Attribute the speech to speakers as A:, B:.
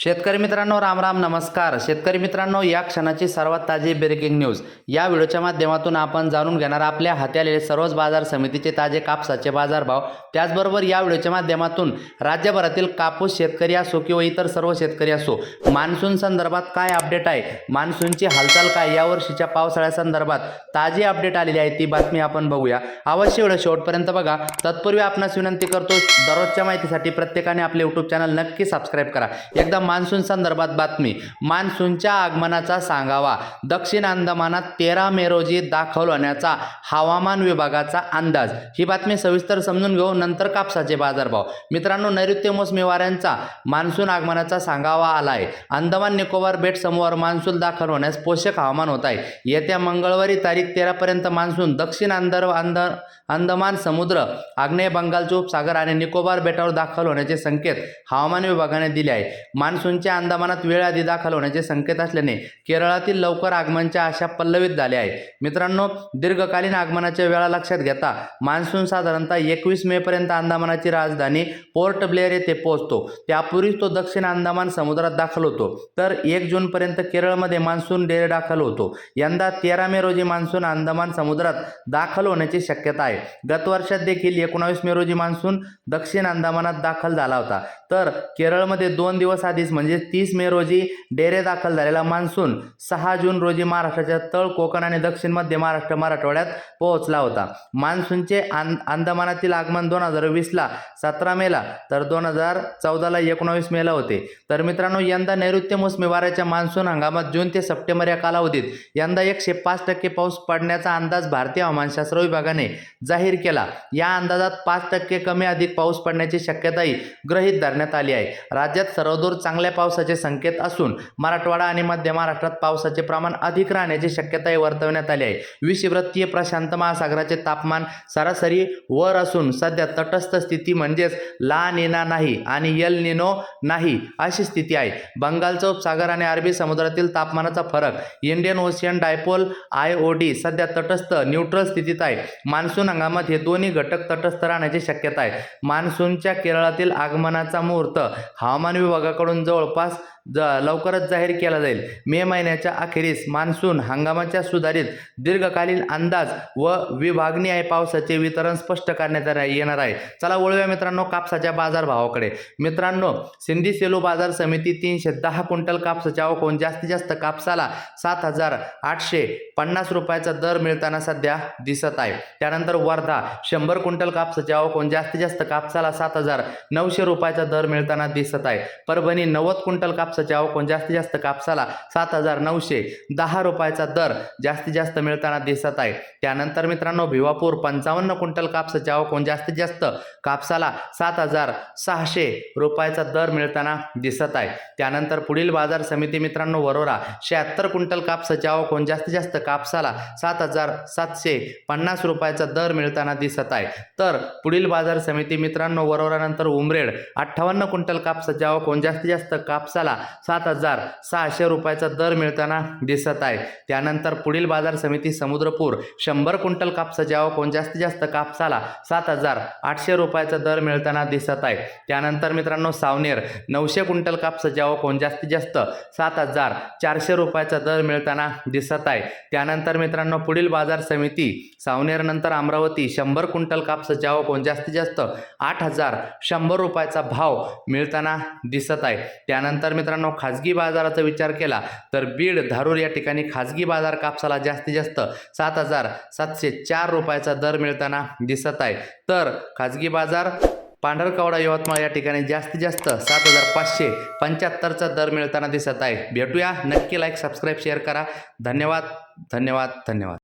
A: शेतकरी मित्रांनो राम राम नमस्कार. शेतकरी मित्रांनो या क्षणाची सर्वात ताजी ब्रेकिंग न्यूज या व्हिडिओच्या माध्यमातून आपण जाणून घेणार आपल्या हाती आलेले सर्वच बाजार समितीचे ताजे कापसाचे बाजारभाव त्याचबरोबर या व्हिडिओच्या माध्यमातून राज्यभरातील कापूस शेतकरी असो किंवा इतर सर्व शेतकरी असो मान्सून संदर्भात काय अपडेट आहे मान्सूनची हालचाल काय या वर्षीच्या पावसाळ्यासंदर्भात ताजी अपडेट आलेली आहे ती बातमी आपण बघूया. अवश्य व्हिडिओ शेवटपर्यंत बघा. तत्पूर्वी आपणास विनंती करतो दररोजच्या माहितीसाठी प्रत्येकाने आपले यूट्यूब चॅनल नक्की सबस्क्राईब करा. एकदा मान्सून संदर्भात बातमी. मान्सूनच्या आगमनाचा सांगावा. दक्षिण अंदमानात तेरा मे रोजी दाखल होण्याचा हवामान विभागाचा अंदाज. ही बातमी सविस्तर समजून घेऊ नंतर कापसाचे बाजारभाव. मित्रांनो नैऋत्य मोसमी वाऱ्यांचा मान्सून आगमनाचा सांगावा आला आहे अंदमान निकोबार बेट समूहावर मान्सून दाखल होण्यास पोषक हवामान होत आहे. येत्या मंगळवारी तारीख तेरापर्यंत मान्सून दक्षिण अंदर अंद अंदमान समुद्र आग्नेय बंगालचे उपसागर आणि निकोबार बेटावर दाखल होण्याचे संकेत हवामान विभागाने दिले आहे. मान्सूनच्या अंदमानात वेळ आधी दाखल होण्याचे संकेत असल्याने केरळातील लवकर आगमनाच्या आशा पल्लवित झाल्या आहे मित्रांनो दीर्घकालीन आगमनाच्या वेळा लक्षात घेता मान्सून साधारणतः एकवीस मे पर्यंत अंदमानाची राजधानी पोर्ट ब्लेअर येथे पोहोचतो. त्यापूर्वीच तो दक्षिण अंदमान समुद्रात दाखल होतो. तर एक जूनपर्यंत केरळमध्ये मान्सून डेरे दाखल होतो. यंदा तेरा मे रोजी मान्सून अंदमान समुद्रात दाखल होण्याची शक्यता आहे. गत वर्षात देखील एकोणावीस मे रोजी मान्सून दक्षिण अंदमानात दाखल झाला होता. तर केरळमध्ये दोन दिवस आधीच म्हणजे तीस मे रोजी डेरे दाखल झालेला मान्सून सहा जून रोजी महाराष्ट्राच्या तळ कोकण आणि दक्षिण मध्य महाराष्ट्र मराठवाड्यात पोहोचला होता. मान्सूनचे आं अंदमानातील आगमन दोन हजार वीसला सतरा मेला तर दोन हजार चौदाला एकोणावीस मेला होते. तर मित्रांनो यंदा नैऋत्य मोसमी वाऱ्याच्या मान्सून हंगामात जून ते सप्टेंबर या कालावधीत यंदा एकशे पाच टक्के पाऊस पडण्याचा अंदाज भारतीय हवामानशास्त्र विभागाने जाहीर केला. या अंदाजात पाच टक्के कमी अधिक पाऊस पडण्याची शक्यताही गृहीत धरण्यात आली आहे. राज्यात सर्वदूर चांगल्या पावसाचे संकेत असून मराठवाडा आणि मध्य महाराष्ट्रात पावसाचे प्रमाण अधिक राहण्याची शक्यताही वर्तवण्यात आली आहे. विषुवृत्तीय प्रशांत महासागराचे तापमान सरासरी वर असून सध्या तटस्थ स्थिती म्हणजेच ला निना नाही आणि यल निनो नाही अशी स्थिती आहे. बंगालचा उपसागर आणि अरबी समुद्रातील तापमानाचा फरक Indian Ocean dipole I O D सध्या तटस्थ न्यूट्रल स्थितीत आहे. मान्सून हंगामात हे दोन्ही घटक तटस्थ राहण्याची शक्यता आहे. मान्सूनच्या केरळातील आगमनाचा मुहूर्त हवामान विभागाकडून जवळपास ज लवकरच जाहीर केला जाईल. मे महिन्याच्या अखेरीस मान्सून हंगामाच्या सुधारित दीर्घकालीन अंदाज व विभागणी आहे. पावसाचे वितरण स्पष्ट करण्यात येणार- येणार आहे. चला वळूया मित्रांनो कापसाच्या बाजारभावाकडे. मित्रांनो सिंधी सेलू बाजार समिती तीनशे दहा क्विंटल कापसाच्या आवकोन जास्तीत जास्त कापसाला सात हजार आठशे पन्नास रुपयाचा दर मिळताना सध्या दिसत आहे. त्यानंतर वर्धा शंभर क्विंटल कापसाच्या आवकोन जास्तीत जास्त कापसाला सात हजार नऊशे रुपयाचा दर मिळताना दिसत आहे. परभणी नव्वद क्विंटल कापसा कापसाचे आवकोन जास्तीत जास्त कापसाला सात हजार नऊशे दहा रुपयाचा दर जास्तीत जास्त मिळताना दिसत आहे. त्यानंतर मित्रांनो भिवापूर पंचावन्न क्विंटल कापसाचे आवकोन जास्तीत जास्त कापसाला सात हजार सहाशे रुपयाचा दर मिळताना दिसत आहे. त्यानंतर पुढील बाजार समिती मित्रांनो वरोरा शहात्तर क्विंटल कापसाचे आवकोन जास्तीत जास्त कापसाला सात हजार सातशे पन्नास रुपयाचा दर मिळताना दिसत आहे. तर पुढील बाजार समिती मित्रांनो वरोरानंतर उमरेड अठ्ठावन्न क्विंटल कापसाचे आवकोन जास्तीत जास्त कापसाला सात हजार सहाशे रुपयाचा दर मिळताना दिसत आहे. त्यानंतर पुढील बाजार समिती समुद्रपूर शंभर क्विंटल कापसाच्या कोण जास्तीत जास्त कापसाला सात हजार आठशे रुपयाचा दर मिळताना दिसत आहे. त्यानंतर मित्रांनो सावनेर नऊशे क्विंटल कापसाच्या कोण जास्तीत जास्त सात हजार चारशे रुपयाचा दर मिळताना दिसत आहे. त्यानंतर मित्रांनो पुढील बाजार समिती सावनेर नंतर अमरावती शंभर क्विंटल कापसाच्या कोण जास्तीत जास्त आठ हजार शंभर रुपयाचा भाव मिळताना दिसत आहे. त्यानंतर मित्रांनो खाजगी बाजाराचा विचार केला तर बीड धारूर या ठिकाणी खाजगी बाजार कापसाला जास्तीत जास्त सात हजार सातशे चार रुपयाचा दर मिळताना दिसत आहे. तर खाजगी बाजार पांढरकवडा यवतमाळ या ठिकाणी जास्तीत जास्त सात हजार पाचशे पंच्याहत्तरचा दर मिळताना दिसत आहे. भेटूया. नक्की लाईक सबस्क्राईब शेअर करा. धन्यवाद. धन्यवाद. धन्यवाद.